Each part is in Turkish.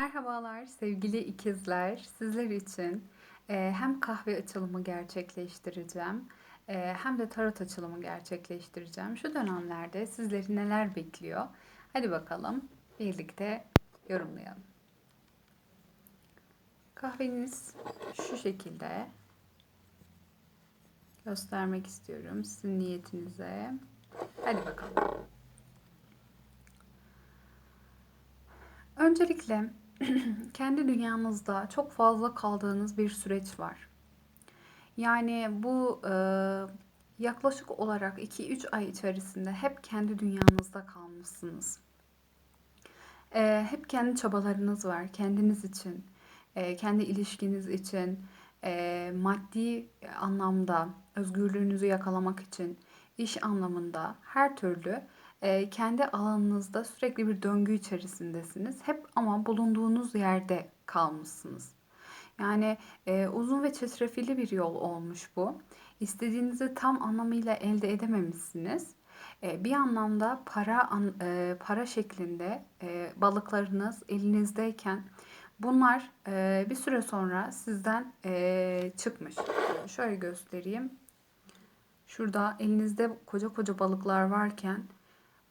Merhabalar sevgili ikizler. Sizler için e, hem kahve açılımı gerçekleştireceğim e, hem de tarot açılımı gerçekleştireceğim. Şu dönemlerde sizleri neler bekliyor? Hadi bakalım birlikte yorumlayalım. Kahveniz şu şekilde göstermek istiyorum sizin niyetinize. Hadi bakalım. Öncelikle kendi dünyanızda çok fazla kaldığınız bir süreç var. Yani bu e, yaklaşık olarak 2-3 ay içerisinde hep kendi dünyanızda kalmışsınız. E, hep kendi çabalarınız var kendiniz için, e, kendi ilişkiniz için, e, maddi anlamda özgürlüğünüzü yakalamak için, iş anlamında her türlü e, kendi alanınızda sürekli bir döngü içerisindesiniz. Hep ama bulunduğunuz yerde kalmışsınız. Yani e, uzun ve çetrefilli bir yol olmuş bu. İstediğinizi tam anlamıyla elde edememişsiniz. E, bir anlamda para an, e, para şeklinde e, balıklarınız elinizdeyken bunlar e, bir süre sonra sizden e, çıkmış. Şöyle göstereyim. Şurada elinizde koca koca balıklar varken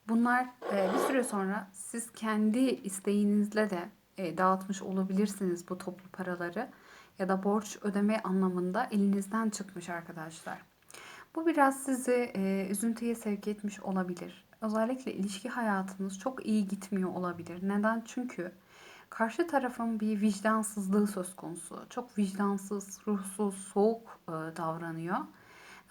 Bunlar e, bir süre sonra siz kendi isteğinizle de e, dağıtmış olabilirsiniz bu toplu paraları ya da borç ödeme anlamında elinizden çıkmış arkadaşlar. Bu biraz sizi e, üzüntüye sevk etmiş olabilir. Özellikle ilişki hayatınız çok iyi gitmiyor olabilir. Neden? Çünkü karşı tarafın bir vicdansızlığı söz konusu. Çok vicdansız, ruhsuz, soğuk e, davranıyor.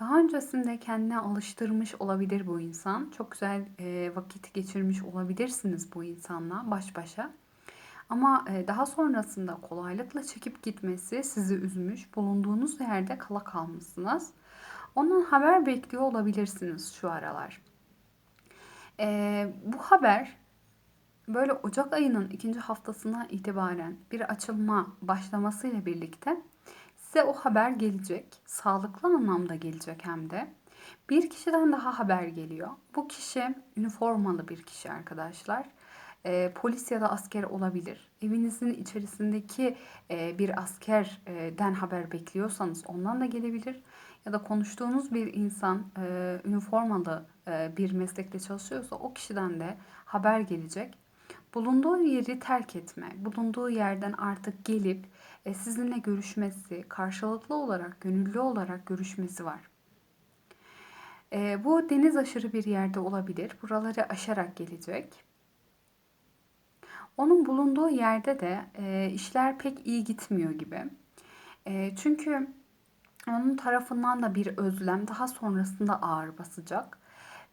Daha öncesinde kendine alıştırmış olabilir bu insan. Çok güzel e, vakit geçirmiş olabilirsiniz bu insanla baş başa. Ama e, daha sonrasında kolaylıkla çekip gitmesi sizi üzmüş. Bulunduğunuz yerde kala kalmışsınız. Ondan haber bekliyor olabilirsiniz şu aralar. E, bu haber böyle Ocak ayının ikinci haftasına itibaren bir açılma başlamasıyla birlikte Size o haber gelecek. Sağlıklı anlamda gelecek hem de. Bir kişiden daha haber geliyor. Bu kişi üniformalı bir kişi arkadaşlar. E, polis ya da asker olabilir. Evinizin içerisindeki e, bir askerden haber bekliyorsanız ondan da gelebilir. Ya da konuştuğunuz bir insan e, üniformalı e, bir meslekte çalışıyorsa o kişiden de haber gelecek. Bulunduğu yeri terk etme, bulunduğu yerden artık gelip e, sizinle görüşmesi, karşılıklı olarak, gönüllü olarak görüşmesi var. E, bu deniz aşırı bir yerde olabilir. Buraları aşarak gelecek. Onun bulunduğu yerde de e, işler pek iyi gitmiyor gibi. E, çünkü onun tarafından da bir özlem daha sonrasında ağır basacak.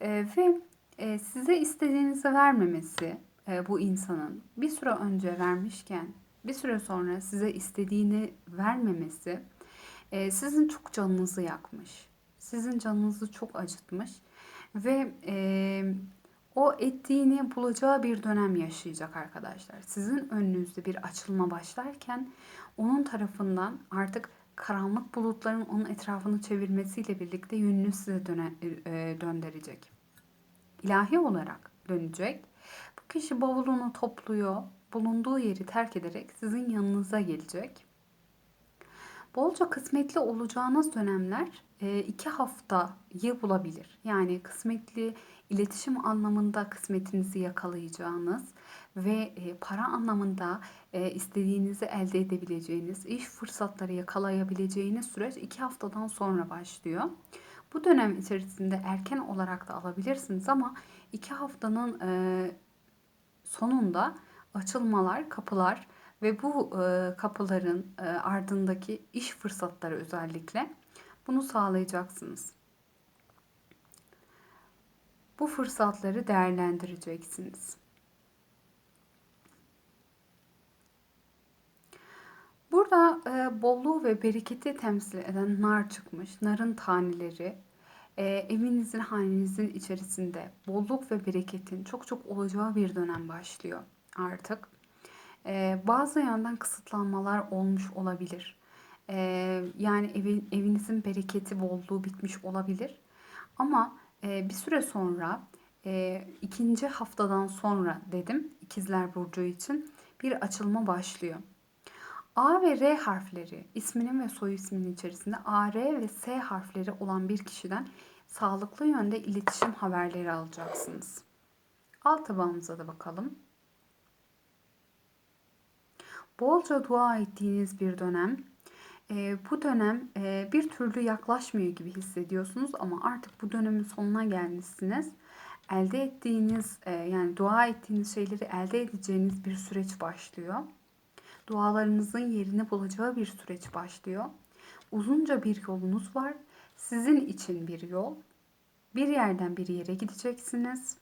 E, ve e, size istediğinizi vermemesi bu insanın bir süre önce vermişken bir süre sonra size istediğini vermemesi e, sizin çok canınızı yakmış. Sizin canınızı çok acıtmış ve e, o ettiğini bulacağı bir dönem yaşayacak arkadaşlar. Sizin önünüzde bir açılma başlarken onun tarafından artık karanlık bulutların onun etrafını çevirmesiyle birlikte yönünü size döne, e, döndürecek. İlahi olarak dönecek. Kişi bavulunu topluyor, bulunduğu yeri terk ederek sizin yanınıza gelecek. Bolca kısmetli olacağınız dönemler e, iki haftayı bulabilir. Yani kısmetli iletişim anlamında kısmetinizi yakalayacağınız ve e, para anlamında e, istediğinizi elde edebileceğiniz, iş fırsatları yakalayabileceğiniz süreç iki haftadan sonra başlıyor. Bu dönem içerisinde erken olarak da alabilirsiniz ama iki haftanın sonunda açılmalar, kapılar ve bu e, kapıların e, ardındaki iş fırsatları özellikle bunu sağlayacaksınız. Bu fırsatları değerlendireceksiniz. Burada e, bolluğu ve bereketi temsil eden nar çıkmış. Narın taneleri e, evinizin, hanenizin içerisinde bolluk ve bereketin çok çok olacağı bir dönem başlıyor artık. Ee, bazı yandan kısıtlanmalar olmuş olabilir. Ee, yani evin, evinizin bereketi, bolluğu bitmiş olabilir. Ama e, bir süre sonra e, ikinci haftadan sonra dedim ikizler burcu için bir açılma başlıyor. A ve R harfleri isminin ve soy isminin içerisinde A, R ve S harfleri olan bir kişiden sağlıklı yönde iletişim haberleri alacaksınız. Alt tabağımıza da bakalım. Bolca dua ettiğiniz bir dönem. E, bu dönem e, bir türlü yaklaşmıyor gibi hissediyorsunuz ama artık bu dönemin sonuna gelmişsiniz. Elde ettiğiniz e, yani dua ettiğiniz şeyleri elde edeceğiniz bir süreç başlıyor. Dualarınızın yerini bulacağı bir süreç başlıyor. Uzunca bir yolunuz var. Sizin için bir yol. Bir yerden bir yere gideceksiniz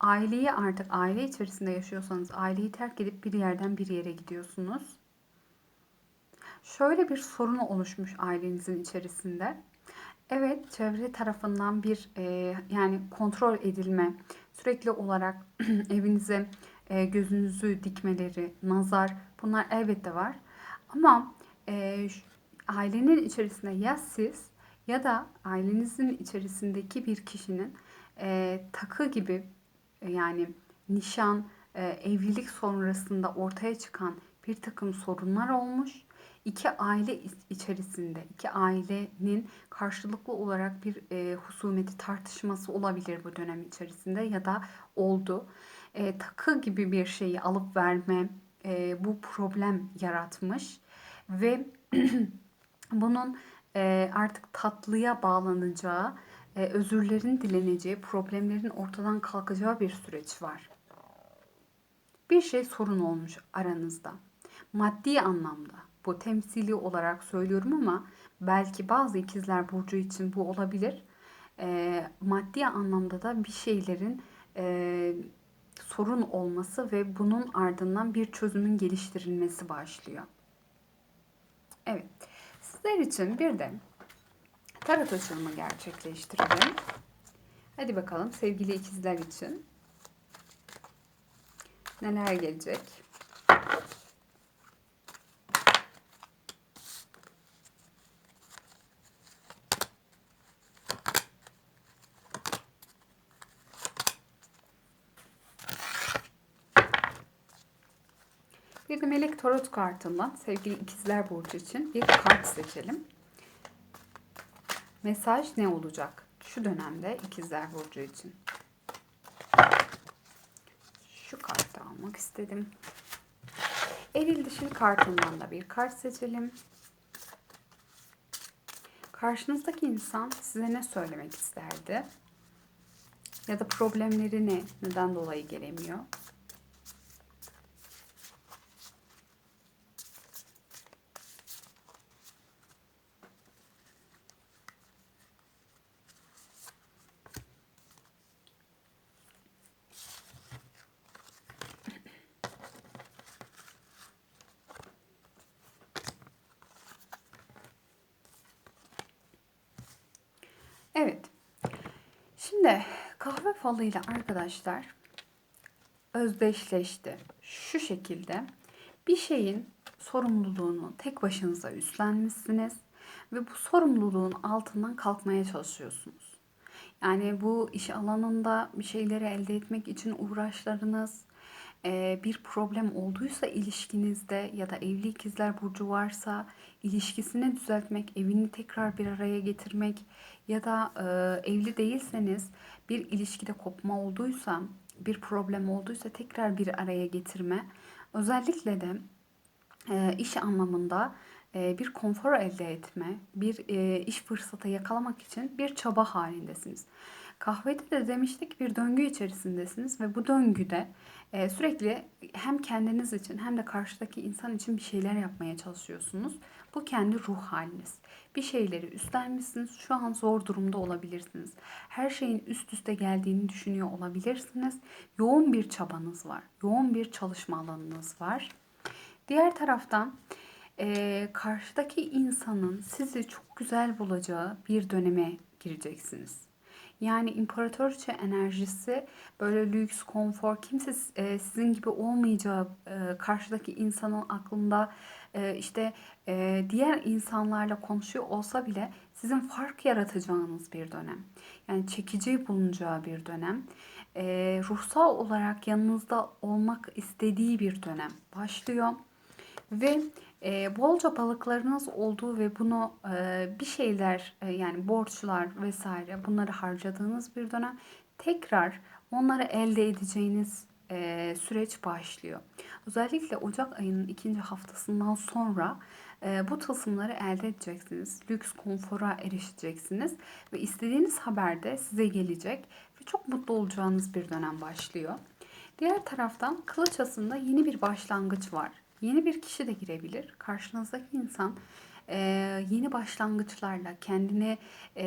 aileyi artık aile içerisinde yaşıyorsanız aileyi terk edip bir yerden bir yere gidiyorsunuz. Şöyle bir sorun oluşmuş ailenizin içerisinde. Evet, çevre tarafından bir e, yani kontrol edilme, sürekli olarak evinize e, gözünüzü dikmeleri, nazar bunlar elbette var. Ama e, ailenin içerisinde ya siz ya da ailenizin içerisindeki bir kişinin e, takı gibi yani nişan, e, evlilik sonrasında ortaya çıkan bir takım sorunlar olmuş. İki aile içerisinde, iki ailenin karşılıklı olarak bir e, husumeti tartışması olabilir bu dönem içerisinde ya da oldu. E, takı gibi bir şeyi alıp verme e, bu problem yaratmış ve bunun e, artık tatlıya bağlanacağı e, özürlerin dileneceği, problemlerin ortadan kalkacağı bir süreç var. Bir şey sorun olmuş aranızda. Maddi anlamda. Bu temsili olarak söylüyorum ama belki bazı ikizler burcu için bu olabilir. E, maddi anlamda da bir şeylerin e, sorun olması ve bunun ardından bir çözümün geliştirilmesi başlıyor. Evet. Sizler için bir de tarot açılımı gerçekleştirelim. Hadi bakalım sevgili ikizler için neler gelecek? Melek tarot kartından sevgili ikizler burcu için bir kart seçelim. Mesaj ne olacak? Şu dönemde ikizler burcu için. Şu kartı almak istedim. Eril dişil kartından da bir kart seçelim. Karşınızdaki insan size ne söylemek isterdi? Ya da problemleri ne? Neden dolayı gelemiyor? Evet. Şimdi kahve falıyla arkadaşlar özdeşleşti. Şu şekilde bir şeyin sorumluluğunu tek başınıza üstlenmişsiniz ve bu sorumluluğun altından kalkmaya çalışıyorsunuz. Yani bu iş alanında bir şeyleri elde etmek için uğraşlarınız, bir problem olduysa ilişkinizde ya da evli ikizler burcu varsa ilişkisini düzeltmek, evini tekrar bir araya getirmek ya da evli değilseniz bir ilişkide kopma olduysa, bir problem olduysa tekrar bir araya getirme. Özellikle de iş anlamında bir konfor elde etme, bir iş fırsatı yakalamak için bir çaba halindesiniz. Kahvede de demiştik bir döngü içerisindesiniz ve bu döngüde e, sürekli hem kendiniz için hem de karşıdaki insan için bir şeyler yapmaya çalışıyorsunuz. Bu kendi ruh haliniz. Bir şeyleri üstlenmişsiniz. Şu an zor durumda olabilirsiniz. Her şeyin üst üste geldiğini düşünüyor olabilirsiniz. Yoğun bir çabanız var. Yoğun bir çalışma alanınız var. Diğer taraftan e, karşıdaki insanın sizi çok güzel bulacağı bir döneme gireceksiniz. Yani imparatorça enerjisi böyle lüks, konfor, kimse e, sizin gibi olmayacağı e, karşıdaki insanın aklında e, işte e, diğer insanlarla konuşuyor olsa bile sizin fark yaratacağınız bir dönem. Yani çekici bulunacağı bir dönem. e, ruhsal olarak yanınızda olmak istediği bir dönem başlıyor. Ve e, bolca balıklarınız olduğu ve bunu e, bir şeyler e, yani borçlar vesaire bunları harcadığınız bir dönem tekrar onları elde edeceğiniz e, süreç başlıyor. Özellikle Ocak ayının ikinci haftasından sonra e, bu tılsımları elde edeceksiniz. Lüks konfora erişeceksiniz ve istediğiniz haber de size gelecek ve çok mutlu olacağınız bir dönem başlıyor. Diğer taraftan kılıç asında yeni bir başlangıç var. Yeni bir kişi de girebilir. Karşınızdaki insan e, yeni başlangıçlarla kendini e,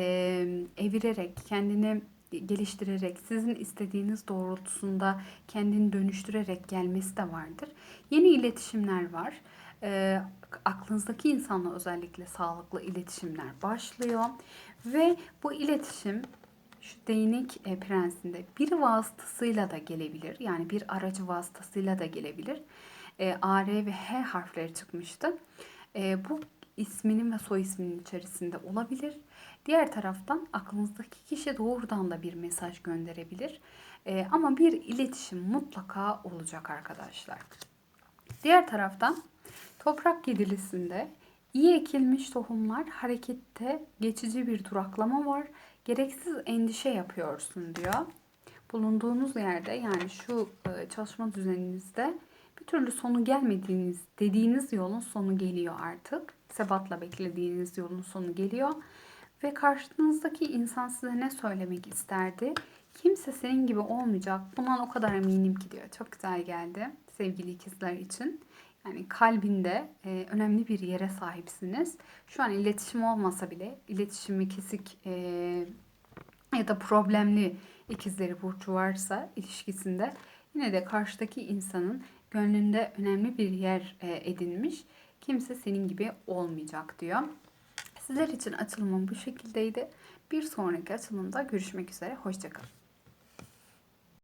evirerek, kendini geliştirerek, sizin istediğiniz doğrultusunda kendini dönüştürerek gelmesi de vardır. Yeni iletişimler var. E, aklınızdaki insanla özellikle sağlıklı iletişimler başlıyor. Ve bu iletişim şu değnek e, prensinde bir vasıtasıyla da gelebilir. Yani bir aracı vasıtasıyla da gelebilir. E, A, ve H harfleri çıkmıştı. E, bu isminin ve soy isminin içerisinde olabilir. Diğer taraftan aklınızdaki kişi doğrudan da bir mesaj gönderebilir. E, ama bir iletişim mutlaka olacak arkadaşlar. Diğer taraftan toprak yedilisinde iyi ekilmiş tohumlar harekette geçici bir duraklama var. Gereksiz endişe yapıyorsun diyor. Bulunduğunuz yerde yani şu e, çalışma düzeninizde bir türlü sonu gelmediğiniz dediğiniz yolun sonu geliyor artık. Sebatla beklediğiniz yolun sonu geliyor. Ve karşınızdaki insan size ne söylemek isterdi? Kimse senin gibi olmayacak. Bundan o kadar eminim ki diyor. Çok güzel geldi sevgili ikizler için. Yani kalbinde e, önemli bir yere sahipsiniz. Şu an iletişim olmasa bile iletişimi kesik e, ya da problemli ikizleri burcu varsa ilişkisinde yine de karşıdaki insanın gönlünde önemli bir yer e, edinmiş. Kimse senin gibi olmayacak diyor. Sizler için açılımım bu şekildeydi. Bir sonraki açılımda görüşmek üzere. Hoşçakalın.